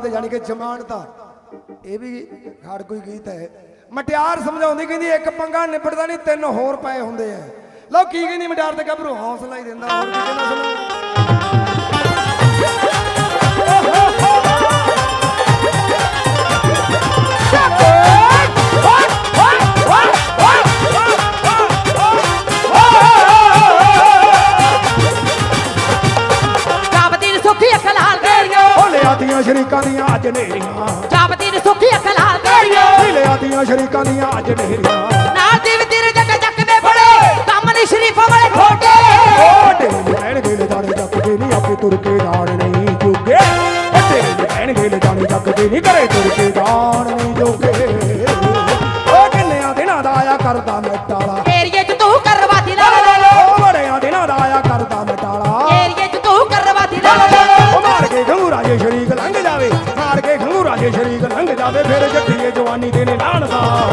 ਕੇ ਜਮਾਨਤਾ ਇਹ ਵੀ ਖਾੜ ਕੋਈ ਗੀਤ ਹੈ। ਮਟਿਆਰ ਸਮਝਾਉਂਦੀ ਕਹਿੰਦੀ, ਇੱਕ ਪੰਗਾ ਨਿਬੜਦਾ ਨਹੀਂ, ਤਿੰਨ ਹੋਰ ਪਏ ਹੁੰਦੇ ਆ। ਲਓ ਕੀ ਕਹਿੰਦੀ ਮਟਿਆਰ ਤੇ ਗੱਭਰੂ ਹੌਸਲਾ ਹੀ ਦਿੰਦਾ। ਹੋਰ ਕੀ ਕਹਿੰਦਾ? ਸੁਣੋ ਆਦੀਆਂ ਸ਼ਰੀਕਾਂ ਦੀਆਂ ਅੱਜ ਨੇਰੀਆਂ। ਜਾਪਦੀ ਨੂੰ ਸੁੱਖੀ ਅੱਖ ਲਾਲ ਗੇੜੀਓ ਨੀਲੇ ਆਦੀਆਂ ਸ਼ਰੀਕਾਂ ਦੀਆਂ ਅੱਜ ਨੇਰੀਆਂ। ਨਾਲ ਦੀ ਵੀ ਤੇਰੇ ਜੱਗ ਜੱਗ ਦੇ ਬੜੇ। ਕੰਮ ਨਹੀਂ ਸ਼ਰੀਫਾਂ ਵਾਲੇ ਖੋਟੇ। ਓਡੇ ਲੈਣ ਗੇਲੇ ਦਾਣੇ ਜੱਕਦੇ ਨਹੀਂ ਆਪੇ ਤੁਰ ਕੇ ਰਾਣ ਨਹੀਂ ਜੋਗੇ। ਓਡੇ ਲੈਣ ਗੇਲੇ ਦਾਣੇ ਜੱਕਦੇ ਨਹੀਂ ਕਰੇ ਤੁਰ ਕੇ ਰਾਣ ਨਹੀਂ ਜੋਗੇ। ਕੇ ਸ਼ਰੀਕ ਲੰਘ ਜਾਵੇ ਫਿਰ ਜੱਟੀਏ ਜਵਾਨੀ ਦੇ ਨੇ ਲਾਣਦਾ ਤੁਝੇ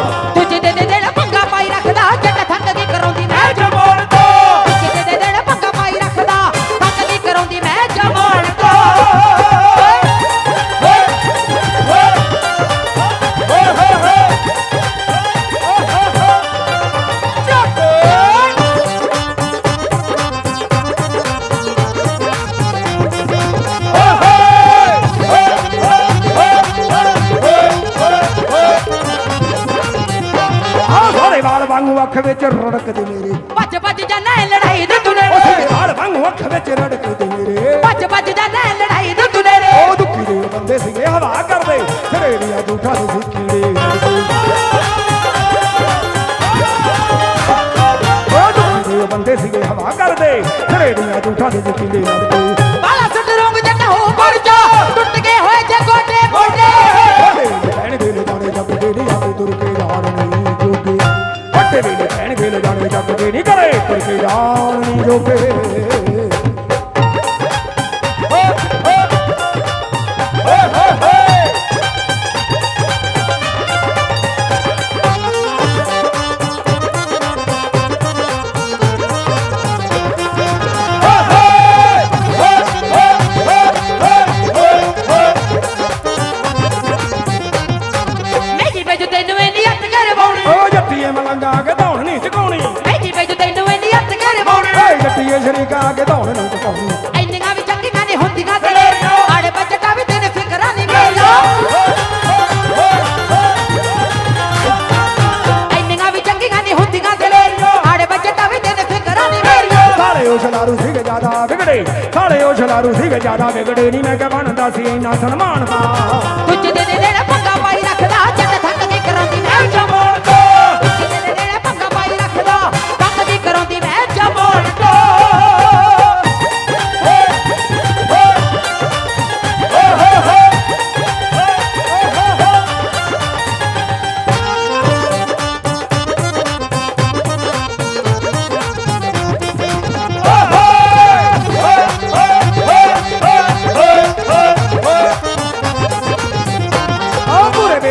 ਅੱਖ ਵਿੱਚ ਰੜਕਦੇ ਮੇਰੇ। ਭੱਜ ਭੱਜ ਜਾਣਾ ਹੈ ਲੜਾਈ ਦੇ ਤੁਨੇ ਉਹ ਸਾਰੇ ਵਾਲ ਵਾਂਗੂ ਅੱਖ ਵਿੱਚ ਰੜਕਦੇ ਮੇਰੇ। ਭੱਜ ਭੱਜ ਜਾਣਾ ਹੈ ਲੜਾਈ ਦੇ ਤੁਨੇ ਰੇ ਉਹ ਦੁੱਖੀ ਦੇ ਬੰਦੇ ਸੀਗੇ ਹਵਾ ਕਰਦੇ। ਸਿਰੇ ਦੀਆਂ ਝੂਠਾ ਦੇ ਸਿੱਕੀ ਦੇ ਉਹ ਦੁੱਖੀ ਦੇ ਬੰਦੇ ਸੀਗੇ ਹਵਾ ਕਰਦੇ। ਸਿਰੇ ਦੀਆਂ ਝੂਠਾ ਦੇ ਸਿੱਕੀ ਵੱਡੇ ਵੇਲੇ ਕਹਿਣ ਦੇ ਜਾਣੇ ਨਹੀਂ ਕਰੇ ਤੁਰ ਕੇ ਜਾਣ ਜੋਗੇ। ਸਾਲੇ ਉਹ ਜ਼ਿਆਦਾ ਵਿਗੜੇ ਨਹੀਂ ਮੈਂ ਕਿਹਾ ਬਣਦਾ ਸੀ ਇੰਨਾ ਸਨਮਾਨ ਦਾ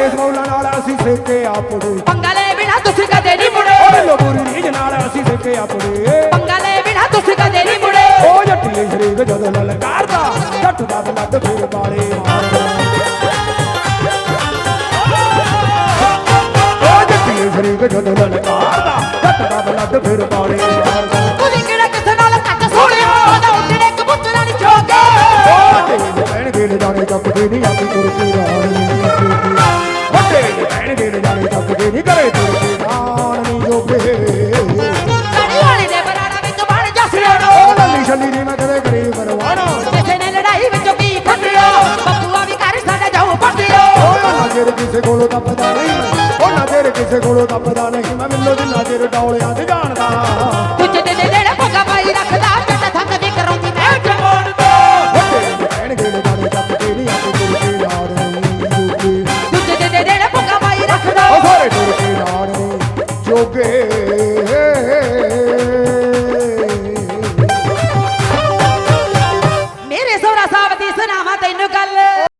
ਪੂਰੇ ਬੇਸਬੌਲਾਂ ਨਾਲ ਅਸੀਂ ਸਿੱਕੇ ਆਪੜੇ ਪੰਗਾ ਲੈ ਬਿਨਾ ਤੁਸੀਂ ਕਦੇ ਨਹੀਂ ਮੁੜੇ। ਓ ਲੋ ਪੂਰੀ ਰੀਜ ਨਾਲ ਅਸੀਂ ਸਿੱਕੇ ਆਪੜੇ ਪੰਗਾ ਲੈ ਬਿਨਾ ਤੁਸੀਂ ਕਦੇ ਨਹੀਂ ਮੁੜੇ। ਉਹ ਜੱਟੀਏ ਸ਼ਰੀਕ ਜਦੋਂ ਲਲਕਾਰਦਾ ਜੱਟ ਦਾ ਬਲੱਡ ਫਿਰ ਬਾਲੇ ਮਾਰਦਾ। ਉਹ ਜੱਟੀਏ ਸ਼ਰੀਕ ਜਦੋਂ ਲਲਕਾਰਦਾ ਜੱਟ ਦਾ ਬਲੱਡ ਫਿਰ ਬਾਲੇ ਮਾਰਦਾ। ਤੁਸੀਂ ਕਿਹੜਾ ਕਿਸੇ ਨਾਲ ਉਹਦਾ ਕਬੂਤਰਾਂ ਨਹੀਂ ਚੋਕੇ। ਵੱਡੇ ਲੈਣ ਦੇ ਜਾਣੇ ਤੱਕਦੇ ਨਹੀਂ ਆਪੀ ਤੁਰ ਕੇ ਰਾਣੀ ਕਿਸੇ ਕੋਲੋਂ ਦੱਬਦਾ ਨਹੀਂ। ਮੈਂ ਉਹ ਨਾ ਤੇਰੇ ਕਿਸੇ ਕੋਲੋਂ ਦੱਬਦਾ ਨਹੀਂ। ਮੈਂ ਮੈਨੂੰ ਜਿੰਨਾ ਤੇਰੇ ਡੌਲਿਆਂ ਦੇ ਜਾਣਦਾ। ਕੁਝ ਦੇ ਦੇ ਜਿਹੜਾ ਭਗਾ ਪਾਈ ਰੱਖਦਾ ਚੱਟ ਥੱਕ ਦੇ ਕਰਾਉਂਦੀ ਮੈਂ। ਜਮਾਨ ਦਾ ਉਹ ਤੇਰੇ ਭੈਣ ਦੇ ਗਾਣੇ ਜੱਪ ਕੇ ਨਹੀਂ ਆਪੇ ਤੁਰ ਕੇ ਯਾਰ ਕੁਝ ਦੇ ਦੇ ਜਿਹੜਾ ਭਗਾ ਪਾਈ ਰੱਖਦਾ। ਉਹ ਸਾਰੇ ਤੁਰ ਕੇ ਯਾਰ ਜੋਗੇ।